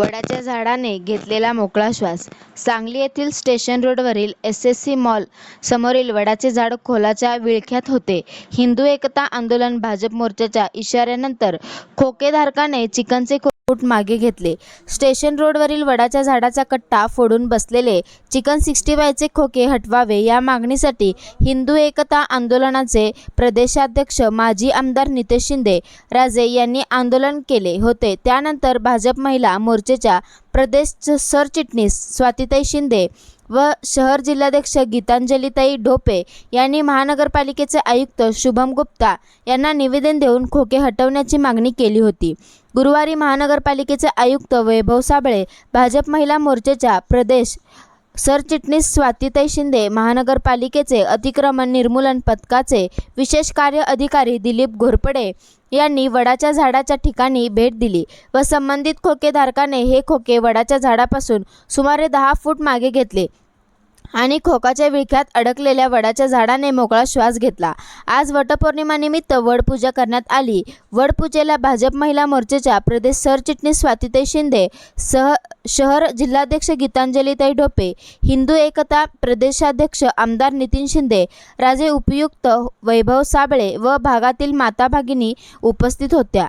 वडाच्या झाडाने घेतलेला मोकळा श्वास. सांगली येथील स्टेशन रोडवरील एस एस सी मॉल समोरील वडाचे झाड खोलाच्या विळख्यात होते. हिंदू एकता आंदोलन भाजप मोर्चाच्या इशाऱ्यानंतर खोकेधारकाने चिकनचे फूट मागे घेतले. स्टेशन रोडवरील वडाच्या झाडाचा कट्टा फोडून बसलेले चिकन सिक्स्टी फायचे खोके हटवावे या मागणीसाठी हिंदू एकता आंदोलनाचे प्रदेशाध्यक्ष माजी आमदार नितेश शिंदे राजे यांनी आंदोलन केले होते. त्यानंतर भाजप महिला मोर्चेच्या प्रदेश सरचिटणीस स्वातीताई शिंदे व शहर जिल्हाध्यक्ष गीतांजलीताई ढोपे यांनी महानगरपालिकेचे आयुक्त शुभम गुप्ता यांना निवेदन देऊन खोके हटवण्याची मागणी केली होती. गुरुवारी महानगरपालिकेचे आयुक्त वैभव साबळे भाजप महिला मोर्चाच्या प्रदेश सरचिटणीस स्वातीताई शिंदे महानगरपालिकेचे अतिक्रमण निर्मूलन पथकाचे विशेष कार्य अधिकारी दिलीप घोरपडे यांनी वडाच्या झाडाच्या ठिकाणी भेट दिली व संबंधित खोकेधारकाने हे खोके वडाच्या झाडापासून सुमारे दहा फूट मागे घेतले. आणि खोकाच्या विळख्यात अडकलेल्या वडाच्या झाडाने मोकळा श्वास घेतला. आज वटपौर्णिमानिमित्त वडपूजा करण्यात आली. वडपूजेला भाजप महिला मोर्चाच्या प्रदेश सरचिटणीस स्वातीताई शिंदे सह शहर जिल्हाध्यक्ष गीतांजलीताई ढोपे हिंदू एकता प्रदेशाध्यक्ष आमदार नितीन शिंदे राजे उपयुक्त वैभव साबळे व भागातील माता भगिनी उपस्थित होत्या.